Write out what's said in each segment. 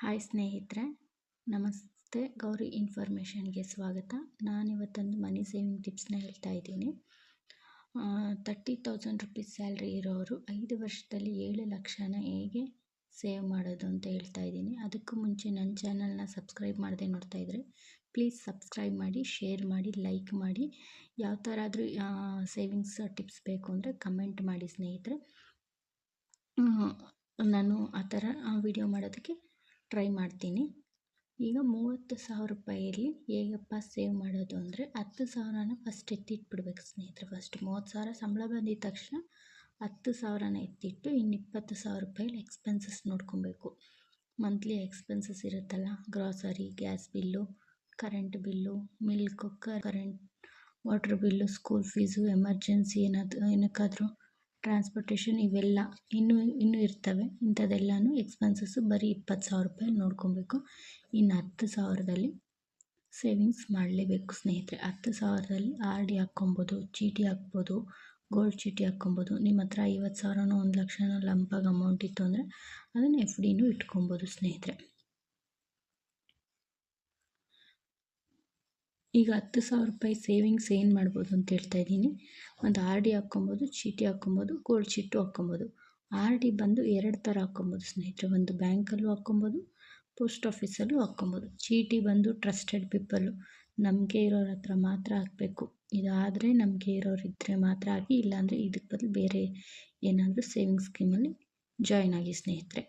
Hi ಸ್ನೇಹಿತರೆ, ನಮಸ್ತೆ. ಗೌರಿ ಇನ್ಫಾರ್ಮೇಷನ್ಗೆ ಸ್ವಾಗತ. ನಾನಿವತ್ತೊಂದು ಮನಿ ಸೇವಿಂಗ್ ಟಿಪ್ಸ್ನ ಹೇಳ್ತಾ ಇದ್ದೀನಿ. ತರ್ಟಿ ತೌಸಂಡ್ ರುಪೀಸ್ ಸ್ಯಾಲ್ರಿ ಇರೋರು ಐದು ವರ್ಷದಲ್ಲಿ ಏಳು ಲಕ್ಷನ ಹೇಗೆ ಸೇವ್ ಮಾಡೋದು ಅಂತ ಹೇಳ್ತಾ ಇದ್ದೀನಿ. ಅದಕ್ಕೂ ಮುಂಚೆ ನನ್ನ ಚಾನಲ್ನ ಸಬ್ಸ್ಕ್ರೈಬ್ ಮಾಡದೆ ನೋಡ್ತಾ ಇದ್ದರೆ ಪ್ಲೀಸ್ ಸಬ್ಸ್ಕ್ರೈಬ್ ಮಾಡಿ, ಶೇರ್ ಮಾಡಿ, ಲೈಕ್ ಮಾಡಿ. ಯಾವ ಥರ ಆದರೂ ಸೇವಿಂಗ್ಸ್ ಟಿಪ್ಸ್ ಬೇಕು ಅಂದರೆ ಕಮೆಂಟ್ ಮಾಡಿ ಸ್ನೇಹಿತರೆ. ನಾನು ಆ ಥರ ವಿಡಿಯೋ ಮಾಡೋದಕ್ಕೆ ಟ್ರೈ ಮಾಡ್ತೀನಿ. ಈಗ ಮೂವತ್ತು ಸಾವಿರ ರೂಪಾಯಿಯಲ್ಲಿ ಹೇಗಪ್ಪ ಸೇವ್ ಮಾಡೋದು ಅಂದರೆ ಹತ್ತು ಸಾವಿರನ ಫಸ್ಟ್ ಎತ್ತಿಟ್ಬಿಡ್ಬೇಕು ಸ್ನೇಹಿತರೆ. ಫಸ್ಟ್ ಮೂವತ್ತು ಸಾವಿರ ಸಂಬಳ ಬಂದಿದ್ದ ತಕ್ಷಣ ಹತ್ತು ಸಾವಿರನ ಎತ್ತಿಟ್ಟು ಇನ್ನು ಇಪ್ಪತ್ತು ಸಾವಿರ ರೂಪಾಯಲ್ಲಿ ಎಕ್ಸ್ಪೆನ್ಸಸ್ ನೋಡ್ಕೊಬೇಕು. ಮಂತ್ಲಿ ಎಕ್ಸ್ಪೆನ್ಸಸ್ ಇರುತ್ತಲ್ಲ grocery gas bill current bill milk current water bill school fees emergency ಏನಾದರೂ ಏನಕ್ಕಾದರೂ ಟ್ರಾನ್ಸ್ಪೋರ್ಟೇಷನ್ ಇವೆಲ್ಲ ಇನ್ನೂ ಇನ್ನೂ ಇರ್ತವೆ. ಇಂಥದ್ದೆಲ್ಲನೂ ಎಕ್ಸ್ಪೆನ್ಸಸ್ಸು ಬರೀ ಇಪ್ಪತ್ತು ಸಾವಿರ ರೂಪಾಯಿ ನೋಡ್ಕೊಬೇಕು. ಇನ್ನು ಹತ್ತು ಸಾವಿರದಲ್ಲಿ ಸೇವಿಂಗ್ಸ್ ಮಾಡಲೇಬೇಕು ಸ್ನೇಹಿತರೆ. ಹತ್ತು ಸಾವಿರದಲ್ಲಿ ಆರ್ ಡಿ ಹಾಕ್ಕೊಬೋದು, ಚೀಟಿ ಹಾಕ್ಬೋದು ಗೋಲ್ಡ್ ಚೀಟಿ ಹಾಕ್ಕೊಬೋದು. ನಿಮ್ಮ ಹತ್ರ ಐವತ್ತು ಸಾವಿರನೋ ಒಂದು ಲಕ್ಷನೋ ಲಂಪಾಗಿ ಅಮೌಂಟ್ ಇತ್ತು ಅಂದರೆ ಅದನ್ನು ಎಫ್ ಡಿನೂ ಇಟ್ಕೊಬೋದು ಸ್ನೇಹಿತರೆ. ಈಗ ಹತ್ತು ಸಾವಿರ ರೂಪಾಯಿ ಸೇವಿಂಗ್ಸ್ ಏನು ಮಾಡ್ಬೋದು ಅಂತ ಹೇಳ್ತಾ ಇದ್ದೀನಿ. ಒಂದು ಆರ್ ಡಿ ಹಾಕ್ಕೊಬೋದು, ಚೀಟಿ ಹಾಕ್ಕೊಬೋದು ಗೋಲ್ಡ್ ಚೀಟು ಹಾಕ್ಕೊಬೋದು. ಆರ್ ಡಿ ಬಂದು ಎರಡು ಥರ ಹಾಕ್ಕೊಬೋದು ಸ್ನೇಹಿತರೆ. ಒಂದು ಬ್ಯಾಂಕಲ್ಲೂ ಹಾಕ್ಕೊಬೋದು, ಪೋಸ್ಟ್ ಆಫೀಸಲ್ಲೂ ಹಾಕ್ಕೊಬೋದು. ಚೀಟಿ ಬಂದು ಟ್ರಸ್ಟೆಡ್ ಪೀಪಲ್ಲು ನಮಗೆ ಇರೋರ ಹತ್ರ ಮಾತ್ರ ಹಾಕಬೇಕು. ಇದಾದರೆ ನಮಗೆ ಇರೋರಿದ್ದರೆ ಮಾತ್ರ ಹಾಕಿ, ಇಲ್ಲಾಂದರೆ ಇದಕ್ಕೆ ಬದಲು ಬೇರೆ ಏನಾದರೂ ಸೇವಿಂಗ್ಸ್ ಸ್ಕೀಮಲ್ಲಿ ಜಾಯ್ನ್ ಆಗಿ ಸ್ನೇಹಿತರೆ.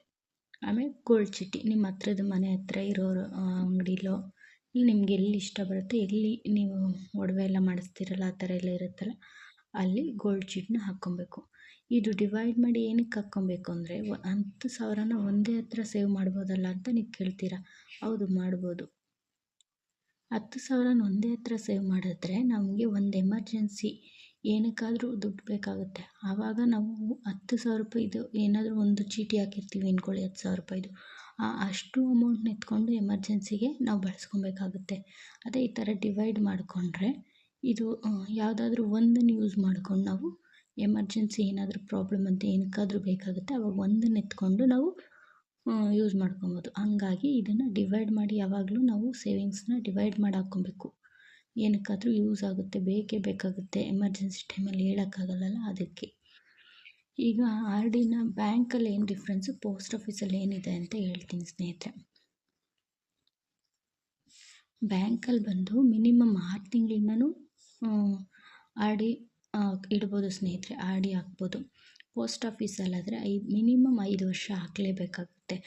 ಆಮೇಲೆ ಗೋಲ್ಡ್ ಚೀಟಿ ನಿಮ್ಮ ಹತ್ರದ ಮನೆ ಹತ್ರ ಇರೋರು ಅಂಗಡಿಲೋ ನಿಮ್ಗೆ ಎಲ್ಲಿ ಇಷ್ಟ ಬರುತ್ತೆ, ಎಲ್ಲಿ ನೀವು ಒಡವೆ ಎಲ್ಲ ಮಾಡಿಸ್ತೀರಲ್ಲ, ಆ ಥರ ಎಲ್ಲ ಇರುತ್ತಲ್ಲ, ಅಲ್ಲಿ ಗೋಲ್ಡ್ ಚೀಟ್ನ ಹಾಕ್ಕೊಬೇಕು. ಇದು ಡಿವೈಡ್ ಮಾಡಿ ಏನಕ್ಕೆ ಹಾಕ್ಕೊಬೇಕು ಅಂದರೆ ಹತ್ತು ಸಾವಿರನ ಒಂದೇ ಹತ್ರ ಸೇವ್ ಮಾಡ್ಬೋದಲ್ಲ ಅಂತ ನೀವು ಕೇಳ್ತೀರಾ. ಹೌದು, ಮಾಡ್ಬೋದು. ಹತ್ತು ಸಾವಿರನ ಒಂದೇ ಹತ್ರ ಸೇವ್ ಮಾಡಿದ್ರೆ ನಮಗೆ ಒಂದು ಎಮರ್ಜೆನ್ಸಿ ಏನಕ್ಕಾದರೂ ದುಡ್ಡು ಬೇಕಾಗುತ್ತೆ. ಆವಾಗ ನಾವು ಹತ್ತು ಸಾವಿರ ರೂಪಾಯಿದು ಏನಾದರೂ ಒಂದು ಚೀಟಿ ಹಾಕಿರ್ತೀವಿ ಅಂದ್ಕೊಳ್ಳಿ ಹತ್ತು ಸಾವಿರ ರೂಪಾಯಿದು. ಅಷ್ಟು ಅಮೌಂಟ್ನ ಎತ್ಕೊಂಡು ಎಮರ್ಜೆನ್ಸಿಗೆ ನಾವು ಬಳಸ್ಕೊಬೇಕಾಗುತ್ತೆ. ಅದೇ ಈ ಥರ ಡಿವೈಡ್ ಮಾಡಿಕೊಂಡ್ರೆ ಇದು ಯಾವುದಾದ್ರೂ ಒಂದನ್ನು ಯೂಸ್ ಮಾಡ್ಕೊಂಡು ನಾವು ಎಮರ್ಜೆನ್ಸಿ ಏನಾದರೂ ಪ್ರಾಬ್ಲಮ್ ಅಂತ ಏನಕ್ಕಾದರೂ ಬೇಕಾಗುತ್ತೆ, ಅವಾಗ ಒಂದನ್ನು ಎತ್ಕೊಂಡು ನಾವು ಯೂಸ್ ಮಾಡ್ಕೊಬೋದು. ಹಂಗಾಗಿ ಇದನ್ನು ಡಿವೈಡ್ ಮಾಡಿ ಯಾವಾಗಲೂ ನಾವು ಸೇವಿಂಗ್ಸನ್ನ ಡಿವೈಡ್ ಮಾಡಿ ಹಾಕ್ಕೊಬೇಕು. ಏನಕ್ಕಾದರೂ ಯೂಸ್ ಆಗುತ್ತೆ, ಬೇಕೇ ಬೇಕಾಗುತ್ತೆ. ಎಮರ್ಜೆನ್ಸಿ ಟೈಮಲ್ಲಿ ಹೇಳೋಕ್ಕಾಗಲ್ಲಲ್ಲ ಅದಕ್ಕೆ. ಈಗ ಆರ್ ಡಿನ ಬ್ಯಾಂಕಲ್ಲಿ ಏನು ಡಿಫ್ರೆನ್ಸು ಪೋಸ್ಟ್ ಆಫೀಸಲ್ಲಿ ಏನಿದೆ ಅಂತ ಹೇಳ್ತೀನಿ ಸ್ನೇಹಿತರೆ. ಬ್ಯಾಂಕಲ್ಲಿ ಬಂದು ಮಿನಿಮಮ್ ಆರು ತಿಂಗಳಿಂದನೂ ಆರ್ ಡಿ ಇಡ್ಬೋದು ಸ್ನೇಹಿತರೆ, ಆರ್ ಡಿ ಹಾಕ್ಬೋದು. ಪೋಸ್ಟ್ ಆಫೀಸಲ್ಲಾದರೆ ಐದು ಮಿನಿಮಮ್ ಐದು ವರ್ಷ ಹಾಕಲೇಬೇಕಾಗುತ್ತೆ.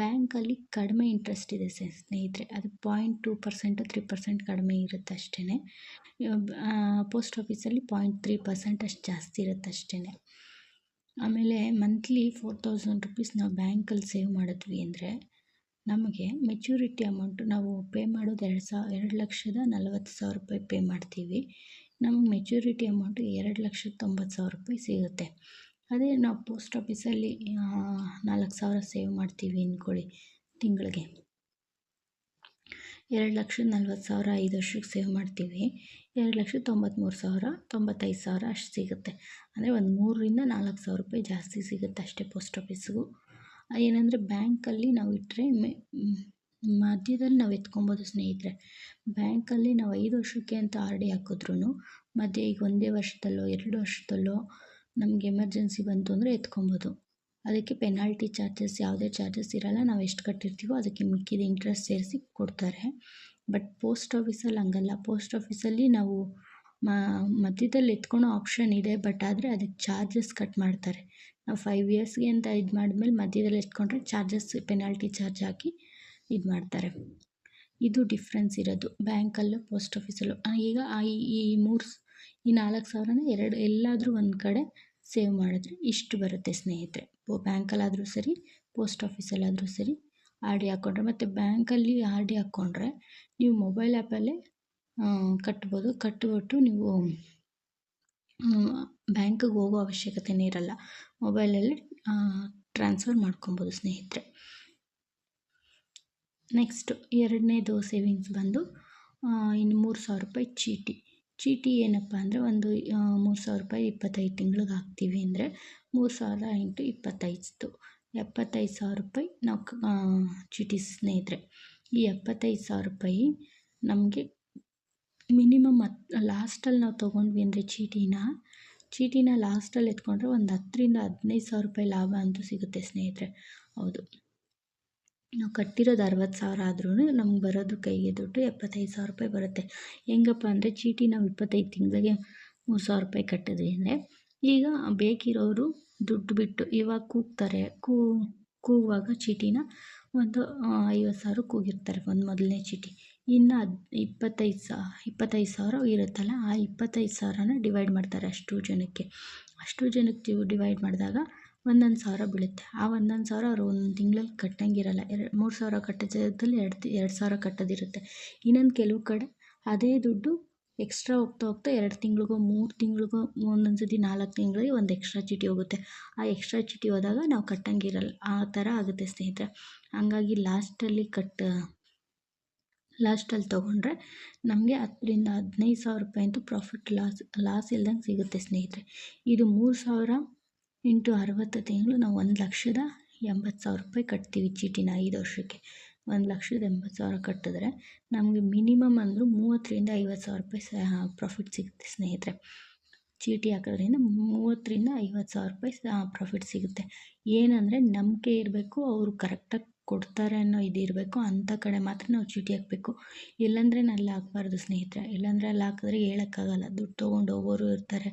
ಬ್ಯಾಂಕಲ್ಲಿ ಕಡಿಮೆ ಇಂಟ್ರೆಸ್ಟ್ ಇದೆ ಸ್ನೇಹಿತರೆ. ಅದು point two percent three percent ಕಡಿಮೆ ಇರುತ್ತೆ ಅಷ್ಟೇ ಪೋಸ್ಟ್ ಆಫೀಸಲ್ಲಿ ಪಾಯಿಂಟ್ ತ್ರೀ ಪರ್ಸೆಂಟ್ ಅಷ್ಟು ಜಾಸ್ತಿ ಇರುತ್ತೆ ಅಷ್ಟೇ ಆಮೇಲೆ ಮಂತ್ಲಿ ಫೋರ್ ತೌಸಂಡ್ ರುಪೀಸ್ ನಾವು ಬ್ಯಾಂಕಲ್ಲಿ ಸೇವ್ ಮಾಡಿದ್ವಿ ಅಂದರೆ ನಮಗೆ ಮೆಚುರಿಟಿ ಅಮೌಂಟ್ ನಾವು ಪೇ ಮಾಡೋದು ಎರಡು ಸಾವಿರ ಎರಡು ಲಕ್ಷದ ನಲವತ್ತು ಸಾವಿರ ರೂಪಾಯಿ ಪೇ ಮಾಡ್ತೀವಿ. ನಮಗೆ ಮೆಚ್ಯೂರಿಟಿ ಅಮೌಂಟ್ ಎರಡು ಲಕ್ಷದ ತೊಂಬತ್ತು ಸಾವಿರ ರೂಪಾಯಿ ಸಿಗುತ್ತೆ. ಅದೇ ನಾವು ಪೋಸ್ಟ್ ಆಫೀಸಲ್ಲಿ ನಾಲ್ಕು ಸಾವಿರ ಸೇವ್ ಮಾಡ್ತೀವಿ ಅಂದ್ಕೊಳ್ಳಿ ತಿಂಗಳಿಗೆ. ಎರಡು ಲಕ್ಷದ ನಲ್ವತ್ತು ಸಾವಿರ ಐದು ವರ್ಷಕ್ಕೆ ಸೇವ್ ಮಾಡ್ತೀವಿ. ಎರಡು ಲಕ್ಷದ ತೊಂಬತ್ತ್ಮೂರು ಸಾವಿರ, ತೊಂಬತ್ತೈದು ಸಾವಿರ ಅಷ್ಟು ಸಿಗುತ್ತೆ. ಅಂದರೆ ಒಂದು ಮೂರರಿಂದ ನಾಲ್ಕು ಸಾವಿರ ರೂಪಾಯಿ ಜಾಸ್ತಿ ಸಿಗುತ್ತೆ ಅಷ್ಟೇ ಪೋಸ್ಟ್ ಆಫೀಸ್ಗೂ ಏನಂದರೆ ಬ್ಯಾಂಕಲ್ಲಿ ನಾವು ಇಟ್ಟರೆ ಮಧ್ಯದಲ್ಲಿ ನಾವು ಎತ್ಕೊಬೋದು ಸ್ನೇಹಿತರೆ. ಬ್ಯಾಂಕಲ್ಲಿ ನಾವು ಐದು ವರ್ಷಕ್ಕೆ ಅಂತ ಆರ್ ಡಿ ಹಾಕಿದ್ರೂ ಮಧ್ಯೆ ಈಗ ಒಂದೇ ವರ್ಷದಲ್ಲೋ, ಎರಡು ವರ್ಷದಲ್ಲೋ ನಮಗೆ ಎಮರ್ಜೆನ್ಸಿ ಬಂತು ಅಂದರೆ ಎತ್ಕೊಬೋದು. ಅದಕ್ಕೆ ಪೆನಾಲ್ಟಿ ಚಾರ್ಜಸ್ ಯಾವುದೇ ಚಾರ್ಜಸ್ ಇರೋಲ್ಲ. ನಾವು ಎಷ್ಟು ಕಟ್ಟಿರ್ತೀವೋ ಅದಕ್ಕೆ ಮಿಕ್ಕಿದ ಇಂಟ್ರೆಸ್ಟ್ ಸೇರಿಸಿ ಕೊಡ್ತಾರೆ. ಬಟ್ ಪೋಸ್ಟ್ ಆಫೀಸಲ್ಲಿ ಹಂಗಲ್ಲ. ಪೋಸ್ಟ್ ಆಫೀಸಲ್ಲಿ ನಾವು ಮಧ್ಯದಲ್ಲಿ ಎತ್ಕೊಳೋ ಆಪ್ಷನ್ ಇದೆ. ಬಟ್ ಆದರೆ ಅದಕ್ಕೆ ಚಾರ್ಜಸ್ ಕಟ್ ಮಾಡ್ತಾರೆ. ನಾವು ಫೈವ್ ಇಯರ್ಸ್ಗೆ ಅಂತ ಇದು ಮಾಡಿದ್ಮೇಲೆ ಮಧ್ಯದಲ್ಲಿ ಎತ್ಕೊಂಡ್ರೆ ಚಾರ್ಜಸ್ ಪೆನಾಲ್ಟಿ ಚಾರ್ಜ್ ಹಾಕಿ ಇದು ಮಾಡ್ತಾರೆ. ಇದು ಡಿಫ್ರೆನ್ಸ್ ಇರೋದು. ಬ್ಯಾಂಕಲ್ಲೂ ಪೋಸ್ಟ್ ಆಫೀಸಲ್ಲೂ ಈಗ ಈ ಮೂರು ಈ ನಾಲ್ಕು ಸಾವಿರನ ಎರಡು, ಎಲ್ಲಾದರೂ ಒಂದು ಕಡೆ ಸೇವ್ ಮಾಡಿದ್ರೆ ಇಷ್ಟು ಬರುತ್ತೆ ಸ್ನೇಹಿತರೆ. ಬ್ಯಾಂಕಲ್ಲಾದರೂ ಸರಿ, ಪೋಸ್ಟ್ ಆಫೀಸಲ್ಲಾದರೂ ಸರಿ, ಆರ್ ಡಿ ಹಾಕ್ಕೊಂಡ್ರೆ ಮತ್ತು ಬ್ಯಾಂಕಲ್ಲಿ ಆರ್ ಡಿ ಹಾಕ್ಕೊಂಡ್ರೆ ನೀವು ಮೊಬೈಲ್ ಆ್ಯಪಲ್ಲೇ ಕಟ್ಬೋದು. ಕಟ್ಟಿಬಿಟ್ಟು ನೀವು ಬ್ಯಾಂಕಿಗೆ ಹೋಗೋ ಅವಶ್ಯಕತೆನೇ ಇರಲ್ಲ. ಮೊಬೈಲಲ್ಲಿ ಟ್ರಾನ್ಸ್ಫರ್ ಮಾಡ್ಕೊಬೋದು ಸ್ನೇಹಿತರೆ. ನೆಕ್ಸ್ಟು ಎರಡನೇದು ಸೇವಿಂಗ್ಸ್ ಬಂದು ಇನ್ನು ಮೂರು ಸಾವಿರ ರೂಪಾಯಿ ಚೀಟಿ. ಚೀಟಿ ಏನಪ್ಪ ಅಂದರೆ ಒಂದು ಮೂರು ಸಾವಿರ ರೂಪಾಯಿ ಇಪ್ಪತ್ತೈದು ತಿಂಗ್ಳಿಗೆ ಹಾಕ್ತೀವಿ ಅಂದರೆ ಮೂರು ಸಾವಿರ ಇಂಟು ಇಪ್ಪತ್ತೈದು. ಎಪ್ಪತ್ತೈದು ಸಾವಿರ ರೂಪಾಯಿ ನಾವು ಚೀಟಿ ಸ್ನೇಹಿತರೆ. ಈ ಎಪ್ಪತ್ತೈದು ಸಾವಿರ ರೂಪಾಯಿ ನಮಗೆ ಮಿನಿಮಮ್ ಹತ್ತು ಲಾಸ್ಟಲ್ಲಿ ನಾವು ತೊಗೊಂಡ್ವಿ ಅಂದರೆ ಚೀಟಿನ ಚೀಟಿನ ಲಾಸ್ಟಲ್ಲಿ ಎತ್ಕೊಂಡ್ರೆ ಒಂದು ಹತ್ತರಿಂದ ಹದಿನೈದು ಸಾವಿರ ರೂಪಾಯಿ ಲಾಭ ಅಂತೂ ಸಿಗುತ್ತೆ ಸ್ನೇಹಿತರೆ. ಹೌದು. ನಾವು ಕಟ್ಟಿರೋದು ಅರವತ್ತು ಸಾವಿರ ಆದ್ರೂ ನಮ್ಗೆ ಬರೋದು ಕೈಗೆ ದುಡ್ಡು ಎಪ್ಪತ್ತೈದು ಸಾವಿರ ರೂಪಾಯಿ ಬರುತ್ತೆ. ಹೆಂಗಪ್ಪ ಅಂದರೆ ಚೀಟಿ ನಾವು ಇಪ್ಪತ್ತೈದು ತಿಂಗಳಿಗೆ ಮೂರು ಸಾವಿರ ರೂಪಾಯಿ ಕಟ್ಟಿದ್ವಿ ಅಂದರೆ ಈಗ ಬೇಕಿರೋರು ದುಡ್ಡು ಬಿಟ್ಟು ಇವಾಗ ಕೂಗ್ತಾರೆ, ಕೂ, ಕೂಗುವಾಗ ಚೀಟಿನ ಒಂದು ಐವತ್ತು ಸಾವಿರ ಕೂಗಿರ್ತಾರೆ ಒಂದು ಮೊದಲನೇ ಚೀಟಿ. ಇನ್ನು ಅದು ಇಪ್ಪತ್ತೈದು ಸಾ, ಇಪ್ಪತ್ತೈದು ಸಾವಿರ ಇರುತ್ತಲ್ಲ, ಆ ಇಪ್ಪತ್ತೈದು ಸಾವಿರನ ಡಿವೈಡ್ ಮಾಡ್ತಾರೆ ಅಷ್ಟು ಜನಕ್ಕೆ. ಅಷ್ಟು ಜನಕ್ಕೆ ಡಿವೈಡ್ ಮಾಡಿದಾಗ ಒಂದೊಂದು ಸಾವಿರ ಬೀಳುತ್ತೆ. ಆ ಒಂದೊಂದು ಸಾವಿರ ಅವ್ರು ಒಂದು ತಿಂಗಳಲ್ಲಿ ಕಟ್ಟಂಗಿರಲ್ಲ. ಎರಡು ಮೂರು ಸಾವಿರ ಕಟ್ಟೋ ಜಾಗದಲ್ಲಿ ಎರಡು ಎರಡು ಸಾವಿರ ಕಟ್ಟೋದಿರುತ್ತೆ. ಇನ್ನೊಂದು ಕೆಲವು ಕಡೆ ಅದೇ ದುಡ್ಡು ಎಕ್ಸ್ಟ್ರಾ ಹೋಗ್ತಾ ಹೋಗ್ತಾ ಎರಡು ತಿಂಗಳಿಗೋ, ಮೂರು ತಿಂಗಳಿಗೋ, ಒಂದೊಂದು ಸತಿ ನಾಲ್ಕು ತಿಂಗಳಿಗೆ ಒಂದು ಎಕ್ಸ್ಟ್ರಾ ಚೀಟಿ ಹೋಗುತ್ತೆ. ಆ ಎಕ್ಸ್ಟ್ರಾ ಚೀಟಿ ಹೋದಾಗ ನಾವು ಕಟ್ಟಂಗಿರಲ್ಲ. ಆ ಥರ ಆಗುತ್ತೆ ಸ್ನೇಹಿತರೆ. ಹಂಗಾಗಿ ಲಾಸ್ಟಲ್ಲಿ ಕಟ್ಟ, ಲಾಸ್ಟಲ್ಲಿ ತೊಗೊಂಡ್ರೆ ನಮಗೆ ಹತ್ತರಿಂದ ಹದಿನೈದು ಸಾವಿರ ರೂಪಾಯಿ ಅಂತೂ ಪ್ರಾಫಿಟ್ ಲಾಸ್ ಲಾಸ್ ಇಲ್ದಂಗೆ ಸಿಗುತ್ತೆ ಸ್ನೇಹಿತರೆ. ಇದು ಮೂರು ಸಾವಿರ ಇಂಟು ಅರವತ್ತು ತಿಂಗಳು ನಾವು ಒಂದು ಲಕ್ಷದ ಎಂಬತ್ತು ಸಾವಿರ ರೂಪಾಯಿ ಕಟ್ತೀವಿ ಚೀಟಿನ ಐದು ವರ್ಷಕ್ಕೆ. ಒಂದು ಲಕ್ಷದ ಎಂಬತ್ತು ಸಾವಿರ ಕಟ್ಟಿದ್ರೆ ನಮಗೆ ಮಿನಿಮಮ್ ಅಂದರೂ ಮೂವತ್ತರಿಂದ ಐವತ್ತು ಸಾವಿರ ರೂಪಾಯಿ ಸಹ ಪ್ರಾಫಿಟ್ ಸಿಗುತ್ತೆ ಸ್ನೇಹಿತರೆ. ಚೀಟಿ ಹಾಕೋದ್ರಿಂದ ಮೂವತ್ತರಿಂದ ಐವತ್ತು ಸಾವಿರ ರೂಪಾಯಿ ಪ್ರಾಫಿಟ್ ಸಿಗುತ್ತೆ. ಏನಂದರೆ ನಂಬಿಕೆ ಇರಬೇಕು, ಅವರು ಕರೆಕ್ಟಾಗಿ ಕೊಡ್ತಾರೆ ಅನ್ನೋ ಇದಿರಬೇಕು ಅಂಥ ಕಡೆ ಮಾತ್ರ ನಾವು ಚೀಟಿ ಹಾಕಬೇಕು. ಇಲ್ಲಾಂದರೆ ಅಲ್ಲಿ ಹಾಕ್ಬಾರ್ದು ಸ್ನೇಹಿತರೆ. ಇಲ್ಲಾಂದರೆ ಅಲ್ಲಿ ಹಾಕಿದ್ರೆ ಹೇಳೋಕ್ಕಾಗಲ್ಲ. ದುಡ್ಡು ತೊಗೊಂಡು ಹೋಗೋರು ಇರ್ತಾರೆ.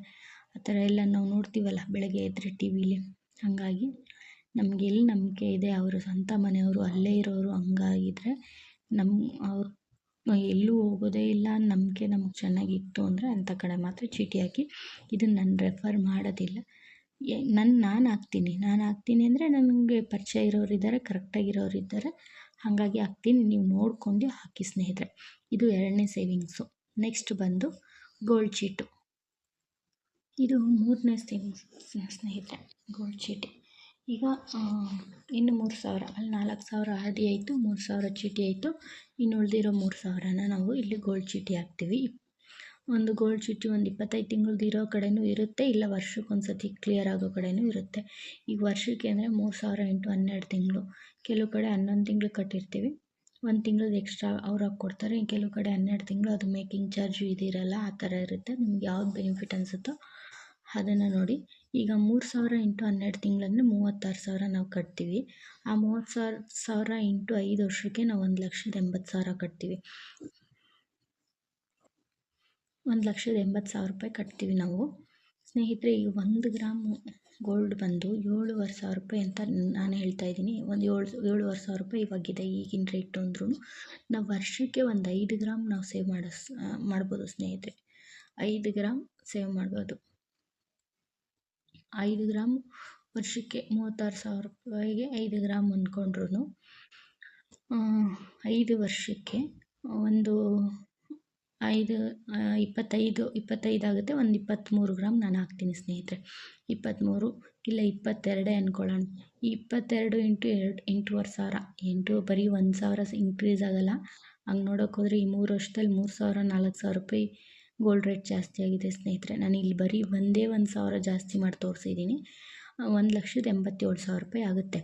ಆ ಥರ ಎಲ್ಲ ನಾವು ನೋಡ್ತೀವಲ್ಲ ಬೆಳಗ್ಗೆ ಎದ್ದರೆ ಟಿ ವಿಲಿ. ಹಾಗಾಗಿ ನಮ್ಗೆ ಎಲ್ಲಿ ನಂಬಿಕೆ ಇದೆ ಅವರು ಸ್ವಂತ ಮನೆಯವರು ಅಲ್ಲೇ ಇರೋರು ಹಂಗಾಗಿದ್ರೆ ನಮ್ಮ ಅವ್ರು ಎಲ್ಲೂ ಹೋಗೋದೇ ಇಲ್ಲ, ನಂಬಿಕೆ ನಮ್ಗೆ ಚೆನ್ನಾಗಿತ್ತು ಅಂದರೆ ಅಂಥ ಕಡೆ ಮಾತ್ರ ಚೀಟಿ ಹಾಕಿ ಇದನ್ನು ನಾನು ರೆಫರ್ ಮಾಡೋದಿಲ್ಲ. ನನ್ನ ನಾನು ಹಾಕ್ತೀನಿ. ನಾನು ಹಾಕ್ತೀನಿ ಅಂದರೆ ನನಗೆ ಪರಿಚಯ ಇರೋರು ಇದ್ದಾರೆ ಕರೆಕ್ಟಾಗಿರೋರು ಇದ್ದಾರೆ. ಹಾಗಾಗಿ ಹಾಕ್ತೀನಿ. ನೀವು ನೋಡ್ಕೊಂಡು ಹಾಕಿ ಸ್ನೇಹಿತರೆ. ಇದು ಎರಡನೇ ಸೇವಿಂಗ್ಸು ನೆಕ್ಸ್ಟ್ ಬಂದು ಗೋಲ್ಡ್ ಚೀಟು ಇದು ಮೂರನೇ ಸ್ನೇಹಿತರೆ ಗೋಲ್ಡ್ ಚೀಟಿ. ಈಗ ಇನ್ನು ಮೂರು ಸಾವಿರ, ಅಲ್ಲಿ ನಾಲ್ಕು ಸಾವಿರ ಆರ್ ಡಿ ಆಯಿತು, ಮೂರು ಸಾವಿರ ಚೀಟಿ ಆಯಿತು. ಇನ್ನು ಉಳಿದಿರೋ ಮೂರು ಸಾವಿರನ ನಾವು ಇಲ್ಲಿ ಗೋಲ್ಡ್ ಚೀಟಿ ಹಾಕ್ತೀವಿ. ಒಂದು ಗೋಲ್ಡ್ ಚೀಟಿ ಒಂದು ಇಪ್ಪತ್ತೈದು ತಿಂಗಳದ್ದು ಇರೋ ಕಡೆಯೂ ಇರುತ್ತೆ, ಇಲ್ಲ ವರ್ಷಕ್ಕೊಂದು ಸತಿ ಕ್ಲಿಯರ್ ಆಗೋ ಕಡೆಯೂ ಇರುತ್ತೆ. ಈಗ ವರ್ಷಕ್ಕೆ ಅಂದರೆ ಮೂರು ಸಾವಿರ ಇಂಟು ಹನ್ನೆರಡು ತಿಂಗಳು. ಕೆಲವು ಕಡೆ ಹನ್ನೊಂದು ತಿಂಗಳು ಕಟ್ಟಿರ್ತೀವಿ. ಒಂದು ತಿಂಗ್ಳದ್ದು ಎಕ್ಸ್ಟ್ರಾ ಅವ್ರು ಹಾಕ್ಕೊಡ್ತಾರೆ ಕೆಲವು ಕಡೆ ಹನ್ನೆರಡು ತಿಂಗಳು ಅದು ಮೇಕಿಂಗ್ ಚಾರ್ಜು ಇದಿರಲ್ಲ, ಆ ಥರ ಇರುತ್ತೆ. ನಿಮ್ಗೆ ಯಾವ್ದು ಬೆನಿಫಿಟ್ ಅನಿಸುತ್ತೋ ಅದನ್ನು ನೋಡಿ. ಈಗ ಮೂರು ಸಾವಿರ ಇಂಟು ಹನ್ನೆರಡು ತಿಂಗಳಂದರೆ ಮೂವತ್ತಾರು ಸಾವಿರ ನಾವು ಕಟ್ತೀವಿ. ಆ ಮೂವತ್ತು ಸಾವಿರ ಸಾವಿರ ಇಂಟು ಐದು ವರ್ಷಕ್ಕೆ ನಾವು ಒಂದು ಲಕ್ಷದ ಎಂಬತ್ತು ಸಾವಿರ ಕಟ್ತೀವಿ. ಒಂದು ಲಕ್ಷದ ಎಂಬತ್ತು ಸಾವಿರ ರೂಪಾಯಿ ಕಟ್ತೀವಿ ನಾವು. ಸ್ನೇಹಿತರೆ, ಈ ಒಂದು ಗ್ರಾಮು ಗೋಲ್ಡ್ ಬಂದು ಏಳುವರೆ ಸಾವಿರ ರೂಪಾಯಿ ಅಂತ ನಾನು ಹೇಳ್ತಾ ಇದ್ದೀನಿ. ಒಂದು ಏಳು, ಏಳುವರೆ ಸಾವಿರ ರೂಪಾಯಿ ಇವಾಗಿದೆ ಈಗಿನ ರೇಟ್ ಅಂದ್ರೂ. ನಾವು ವರ್ಷಕ್ಕೆ ಒಂದು ಐದು ಗ್ರಾಮ್ ನಾವು ಸೇವ್ ಮಾಡಸ್ ಮಾಡ್ಬೋದು ಸ್ನೇಹಿತರೆ. ಐದು ಗ್ರಾಮ್ ಸೇವ್ ಮಾಡ್ಬೋದು. ಐದು ಗ್ರಾಮ್ ವರ್ಷಕ್ಕೆ ಮೂವತ್ತಾರು ಸಾವಿರ ರೂಪಾಯಿಗೆ ಐದು ಗ್ರಾಮ್ ಅಂದ್ಕೊಂಡ್ರು ಐದು ವರ್ಷಕ್ಕೆ ಒಂದು ಐದು ಇಪ್ಪತ್ತೈದು ಇಪ್ಪತ್ತೈದು ಆಗುತ್ತೆ, ಒಂದು ಇಪ್ಪತ್ತ್ಮೂರು ಗ್ರಾಮ್ ನಾನು ಹಾಕ್ತೀನಿ ಸ್ನೇಹಿತರೆ. ಇಪ್ಪತ್ತ್ಮೂರು ಇಲ್ಲ ಇಪ್ಪತ್ತೆರಡೇ ಅಂದ್ಕೊಳ್ಳೋಣ ಇಪ್ಪತ್ತೆರಡು ಇಂಟು ಎರಡು, ಎಂಟೂವರೆ ಸಾವಿರ. ಎಂಟು ಬರೀ ಒಂದು ಸಾವಿರ ಇನ್ಕ್ರೀಸ್ ಆಗೋಲ್ಲ. ಹಂಗೆ ನೋಡೋಕೆ ಹೋದರೆ ಈ ಮೂರು ವರ್ಷದಲ್ಲಿ ಮೂರು ಸಾವಿರ, ನಾಲ್ಕು ಸಾವಿರ ರೂಪಾಯಿ ಗೋಲ್ಡ್ ರೇಟ್ ಜಾಸ್ತಿ ಆಗಿದೆ ಸ್ನೇಹಿತರೆ. ನಾನು ಇಲ್ಲಿ ಬರೀ ಒಂದೇ ಒಂದು ಸಾವಿರ ಜಾಸ್ತಿ ಮಾಡಿ ತೋರಿಸಿದ್ದೀನಿ. ಒಂದು ಲಕ್ಷದ ಎಂಬತ್ತೇಳು ಸಾವಿರ ರೂಪಾಯಿ ಆಗುತ್ತೆ.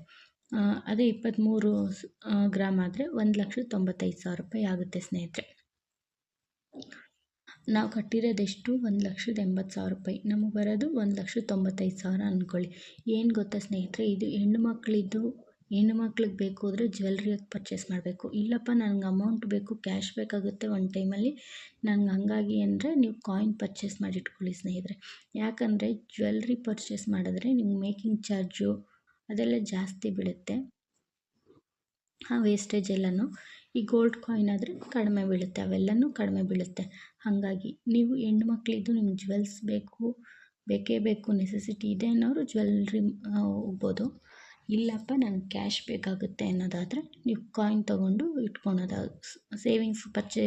ಅದೇ ಇಪ್ಪತ್ತ್ಮೂರು ಗ್ರಾಮ್ ಆದರೆ ಒಂದು ಲಕ್ಷದ ತೊಂಬತ್ತೈದು ಸಾವಿರ ರೂಪಾಯಿ ಆಗುತ್ತೆ ಸ್ನೇಹಿತರೆ. ನಾವು ಕಟ್ಟಿರೋದೆಷ್ಟು? ಒಂದು ಲಕ್ಷದ ಎಂಬತ್ತು ಸಾವಿರ ರೂಪಾಯಿ. ನಮಗೆ ಬರೋದು ಒಂದು ಲಕ್ಷದ ತೊಂಬತ್ತೈದು ಸಾವಿರ ಅಂದ್ಕೊಳ್ಳಿ ಏನು ಗೊತ್ತಾ ಸ್ನೇಹಿತರೆ? ಇದು ಹೆಣ್ಣು ಮಕ್ಕಳಿದ್ದು ಹೆಣ್ಣು ಮಕ್ಳಿಗೆ ಬೇಕು ಅಂದರೆ ಜ್ಯುವೆಲ್ರಿಯಾಗಿ ಪರ್ಚೇಸ್ ಮಾಡಬೇಕು. ಇಲ್ಲಪ್ಪ, ನನಗೆ ಅಮೌಂಟ್ ಬೇಕು, ಕ್ಯಾಶ್ ಬೇಕಾಗುತ್ತೆ ಒಂದು ಟೈಮಲ್ಲಿ. ನಂಗೆ ಹಂಗಾಗಿ ಅಂದರೆ ನೀವು ಕಾಯಿನ್ ಪರ್ಚೇಸ್ ಮಾಡಿ ಇಟ್ಕೊಳ್ಳಿ ಸ್ನೇಹಿತರೆ. ಯಾಕಂದರೆ ಜ್ಯುವೆಲ್ರಿ ಪರ್ಚೇಸ್ ಮಾಡಿದ್ರೆ ನಿಮ್ಗೆ ಮೇಕಿಂಗ್ ಚಾರ್ಜು ಅದೆಲ್ಲ ಜಾಸ್ತಿ ಬೀಳುತ್ತೆ. ಆ ವೇಸ್ಟೇಜ್ ಎಲ್ಲನೂ ಈ ಗೋಲ್ಡ್ ಕಾಯಿನ್ ಆದರೆ ಕಡಿಮೆ ಬೀಳುತ್ತೆ, ಅವೆಲ್ಲನೂ ಕಡಿಮೆ ಬೀಳುತ್ತೆ. ಹಾಗಾಗಿ ನೀವು ಹೆಣ್ಣು ಮಕ್ಕಳಿದ್ದು ನಿಮ್ಗೆ ಜ್ಯುವೆಲ್ಸ್ ಬೇಕು, ಬೇಕೇ ಬೇಕು ನೆಸೆಸಿಟಿ ಇದೆ ಅನ್ನೋರು ಜ್ಯುವೆಲ್ರಿ ಹೋಗ್ಬೋದು. ಇಲ್ಲಪ್ಪ, ನನಗೆ ಕ್ಯಾಶ್ ಬೇಕಾಗುತ್ತೆ ಅನ್ನೋದಾದರೆ ನೀವು ಕಾಯಿನ್ ತೊಗೊಂಡು ಇಟ್ಕೊಳೋದು. ಸೇವಿಂಗ್ಸ್ ಪರ್ಚೆ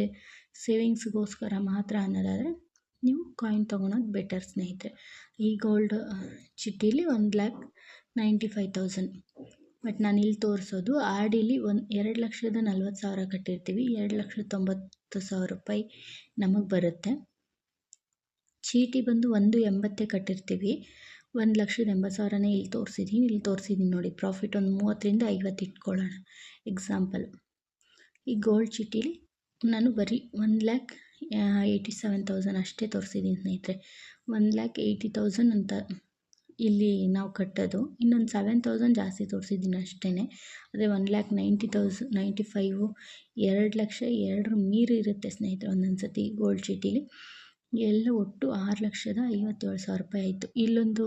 ಸೇವಿಂಗ್ಸ್ಗೋಸ್ಕರ ಮಾತ್ರ ಅನ್ನೋದಾದರೆ ನೀವು ಕಾಯಿನ್ ತೊಗೊಳೋದು ಬೆಟರ್ ಸ್ನೇಹಿತರೆ. ಈ ಗೋಲ್ಡ್ ಚಿಟ್ಟಿಲಿ ಒಂದು lakh ninety five thousand but ನಾನು ಇಲ್ಲಿ ತೋರಿಸೋದು ಆರ್ ಡಿಲಿ ಒಂದು ಎರಡು ಲಕ್ಷದ ನಲ್ವತ್ತು ಸಾವಿರ ಕಟ್ಟಿರ್ತೀವಿ. ಎರಡು ಲಕ್ಷದ ತೊಂಬತ್ತು ಸಾವಿರ ರೂಪಾಯಿ ನಮಗೆ ಬರುತ್ತೆ. ಚೀಟಿ ಬಂದು ಒಂದು ಎಂಬತ್ತೇ ಕಟ್ಟಿರ್ತೀವಿ. ಒಂದು ಲಕ್ಷದ ಎಂಬತ್ತು ಸಾವಿರನೇ ಇಲ್ಲಿ ತೋರಿಸಿದ್ದೀನಿ ಇಲ್ಲಿ ತೋರಿಸಿದ್ದೀನಿ ನೋಡಿ ಪ್ರಾಫಿಟ್ ಒಂದು ಮೂವತ್ತರಿಂದ ಐವತ್ತು ಇಟ್ಕೊಳ್ಳೋಣ. ಎಕ್ಸಾಂಪಲ್ ಈ ಗೋಲ್ಡ್ ಚೀಟಿಲಿ ನಾನು ಬರೀ one lakh eighty seven thousand ಅಷ್ಟೇ ತೋರಿಸಿದ್ದೀನಿ ಸ್ನೇಹಿತರೆ. ಒನ್ ಲ್ಯಾಕ್ ಏಯ್ಟಿ ತೌಸಂಡ್ ಅಂತ ಇಲ್ಲಿ ನಾವು ಕಟ್ಟೋದು. ಇನ್ನೊಂದು ಸೆವೆನ್ ತೌಸಂಡ್ ಜಾಸ್ತಿ ತೋರಿಸಿದ್ದೀನಿ ಅಷ್ಟೇ ಅದೇ one lakh ninety thousand ninety five ಎರಡು ಲಕ್ಷ ಎರಡರ ಮೀರಿ ಇರುತ್ತೆ ಸ್ನೇಹಿತರೆ ಒಂದೊಂದು ಸತಿ ಗೋಲ್ಡ್ ಚೀಟಿಲಿ ಎಲ್ಲ ಒಟ್ಟು ಆರು ಲಕ್ಷದ ಐವತ್ತೇಳು ಸಾವಿರ ರೂಪಾಯಿ ಆಯಿತು. ಇಲ್ಲೊಂದು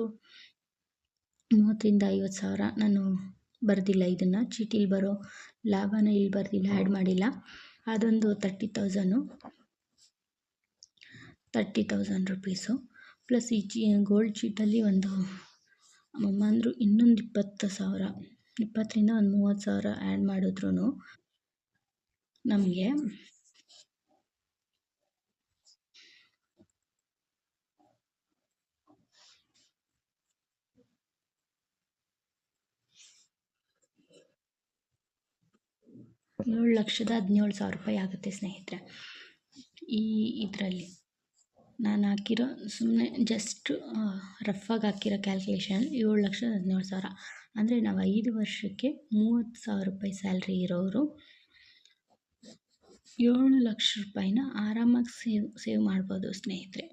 ಮೂವತ್ತರಿಂದ ಐವತ್ತು ಸಾವಿರ ನಾನು ಬರೆದಿಲ್ಲ ಇದನ್ನು. ಚೀಟಿಲಿ ಬರೋ ಲಾಭನ ಇಲ್ಲಿ ಬರೆದಿಲ್ಲ ಆ್ಯಡ್ ಮಾಡಿಲ್ಲ. ಅದೊಂದು ತರ್ಟಿ ತೌಸನ್ನು ತರ್ಟಿ ತೌಸಂಡ್ ರುಪೀಸು ಪ್ಲಸ್ ಈ ಚಿ ಗೋಲ್ಡ್ ಚೀಟಲ್ಲಿ ಒಂದು, ಅಮ್ಮಮ್ಮ ಅಂದರು ಇನ್ನೊಂದು ಇಪ್ಪತ್ತು ಸಾವಿರ. ಇಪ್ಪತ್ತರಿಂದ ಒಂದು ಮೂವತ್ತು ಸಾವಿರ ಆ್ಯಡ್ ಮಾಡಿದ್ರು ನಮಗೆ ಏಳು ಲಕ್ಷದ ಹದಿನೇಳು ಸಾವಿರ ರೂಪಾಯಿ ಆಗುತ್ತೆ ಸ್ನೇಹಿತರೆ ಈ ಇದರಲ್ಲಿ. ನಾನು ಹಾಕಿರೋ ಸುಮ್ಮನೆ ಜಸ್ಟ್ ರಫಾಗಿ ಹಾಕಿರೋ ಕ್ಯಾಲ್ಕುಲೇಷನ್ ಏಳು ಲಕ್ಷದ ಹದಿನೇಳು ಸಾವಿರ. ಅಂದರೆ ನಾವು ಐದು ವರ್ಷಕ್ಕೆ ಮೂವತ್ತು ಸಾವಿರ ರೂಪಾಯಿ ಸ್ಯಾಲ್ರಿ ಇರೋರು ಏಳು ಲಕ್ಷ ರೂಪಾಯಿನ ಆರಾಮಾಗಿ ಸೇವ್ ಸೇವ್ ಮಾಡ್ಬೋದು ಸ್ನೇಹಿತರೆ.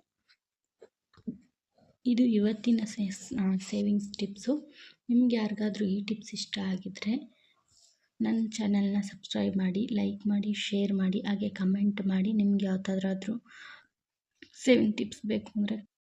ಇದು ಇವತ್ತಿನ ಸೇವಿಂಗ್ಸ್ ಟಿಪ್ಸು ನಿಮ್ಗೆ ಯಾರಿಗಾದ್ರೂ ಈ ಟಿಪ್ಸ್ ಇಷ್ಟ ಆಗಿದ್ದರೆ ನನ್ನ ಚಾನಲ್ನ ಸಬ್ಸ್ಕ್ರೈಬ್ ಮಾಡಿ ಲೈಕ್ ಮಾಡಿ ಶೇರ್ ಮಾಡಿ, ಹಾಗೆ ಕಮೆಂಟ್ ಮಾಡಿ, ನಿಮ್ಗೆ ಯಾವುದಾದ್ರಾದ್ರೂ ಸೇವಿಂಗ್ ಟಿಪ್ಸ್ ಬೇಕು ಅಂದರೆ